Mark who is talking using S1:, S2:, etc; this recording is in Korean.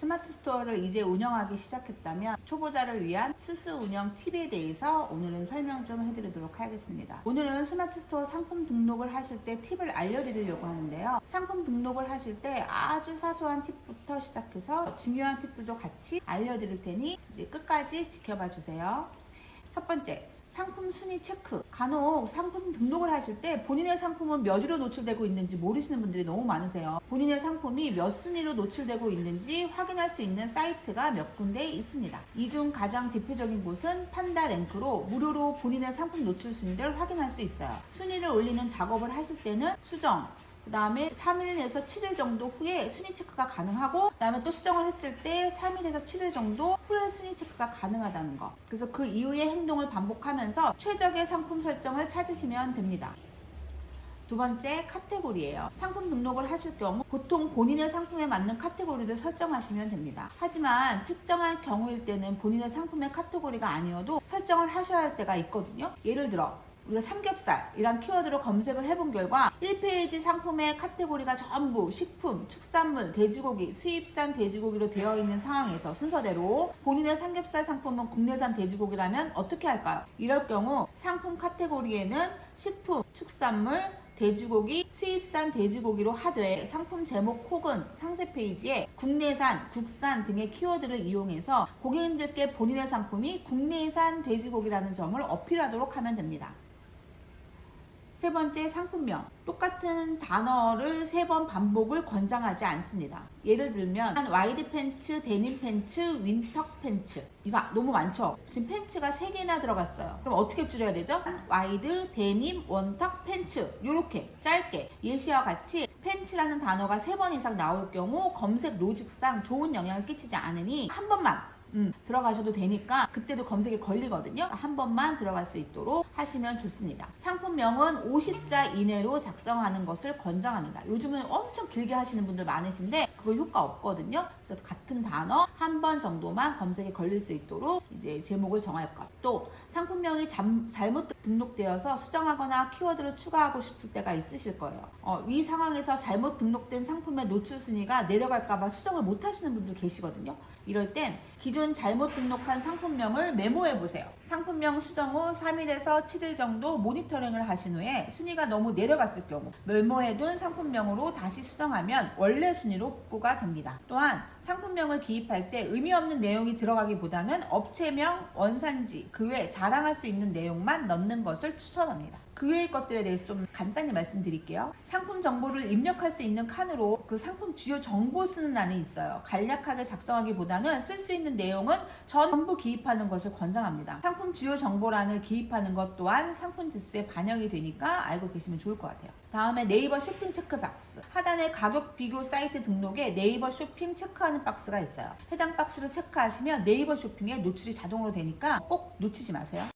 S1: 스마트 스토어를 이제 운영하기 시작했다면 초보자를 위한 스스 운영 팁에 대해서 오늘은 설명 좀 해드리도록 하겠습니다. 오늘은 스마트 스토어 상품 등록을 하실 때 팁을 알려드리려고 하는데요. 상품 등록을 하실 때 아주 사소한 팁부터 시작해서 중요한 팁들도 같이 알려드릴 테니 이제 끝까지 지켜봐 주세요. 첫 번째, 상품 순위 체크. 간혹 상품 등록을 하실 때 본인의 상품은 몇 위로 노출되고 있는지 모르시는 분들이 너무 많으세요. 본인의 상품이 몇 순위로 노출되고 있는지 확인할 수 있는 사이트가 몇 군데 있습니다. 이 중 가장 대표적인 곳은 판다 랭크로 무료로 본인의 상품 노출 순위를 확인할 수 있어요. 순위를 올리는 작업을 하실 때는 수정, 그 다음에 3일에서 7일 정도 후에 순위 체크가 가능하고 그 다음에 또 수정을 했을 때 3일에서 7일 정도 후에 순위 체크가 가능하다는 거 그래서 그 이후의 행동을 반복하면서 최적의 상품 설정을 찾으시면 됩니다 두 번째 카테고리예요. 상품 등록을 하실 경우 보통 본인의 상품에 맞는 카테고리를 설정하시면 됩니다. 하지만 특정한 경우일 때는 본인의 상품의 카테고리가 아니어도 설정을 하셔야 할 때가 있거든요. 예를 들어 우리가 삼겹살 이란 키워드로 검색을 해본 결과 1페이지 상품의 카테고리가 전부 식품, 축산물, 돼지고기, 수입산 돼지고기로 되어 있는 상황에서 순서대로 본인의 삼겹살 상품은 국내산 돼지고기라면 어떻게 할까요? 이럴 경우 상품 카테고리에는 식품, 축산물, 돼지고기, 수입산 돼지고기로 하되 상품 제목 혹은 상세 페이지에 국내산, 국산 등의 키워드를 이용해서 고객님들께 본인의 상품이 국내산 돼지고기라는 점을 어필하도록 하면 됩니다. 세 번째 상품명. 똑같은 단어를 세 번 반복을 권장하지 않습니다. 예를 들면 와이드 팬츠, 데님 팬츠, 윈턱 팬츠. 이거 너무 많죠? 지금 팬츠가 세 개나 들어갔어요. 그럼 어떻게 줄여야 되죠? 와이드, 데님, 원턱, 팬츠. 이렇게 짧게 예시와 같이 팬츠라는 단어가 세 번 이상 나올 경우 검색 로직상 좋은 영향을 끼치지 않으니 한 번만 음, 들어가셔도 되니까 그때도 검색에 걸리거든요. 한 번만 들어갈 수 있도록 하시면 좋습니다. 상품명은 50자 이내로 작성하는 것을 권장합니다. 요즘은 엄청 길게 하시는 분들 많으신데 그거 효과 없거든요. 그래서 같은 단어 한 번 정도만 검색에 걸릴 수 있도록 이제 제목을 정할 것. 또 상품명이 잠, 잘못 등록되어서 수정하거나 키워드를 추가하고 싶을 때가 있으실 거예요. 어, 위 상황에서 잘못 등록된 상품의 노출 순위가 내려갈까봐 수정을 못 하시는 분들 계시거든요. 이럴 땐 기존 잘못 등록한 상품명을 메모해 보세요. 상품명 수정 후 3일에서 7일 정도 모니터링을 하신 후에 순위가 너무 내려갔을 경우 메모해둔 상품명으로 다시 수정하면 원래 순위로 복구가 됩니다. 또한 상품명을 기입할 때 의미 없는 내용이 들어가기보다는 업체명, 원산지, 그 외 자랑할 수 있는 내용만 넣는 것을 추천합니다. 그 외의 것들에 대해서 좀 간단히 말씀드릴게요. 상품 정보를 입력할 수 있는 칸으로 그 상품 주요 정보 쓰는 란이 있어요. 간략하게 작성하기보다는 쓸 수 있는 내용은 전부 기입하는 것을 권장합니다. 상품 주요 정보란을 기입하는 것 또한 상품 지수에 반영이 되니까 알고 계시면 좋을 것 같아요. 다음에 네이버 쇼핑 체크 박스. 하단에 가격 비교 사이트 등록에 네이버 쇼핑 체크하는 박스가 있어요. 해당 박스를 체크하시면 네이버 쇼핑에 노출이 자동으로 되니까 꼭 놓치지 마세요.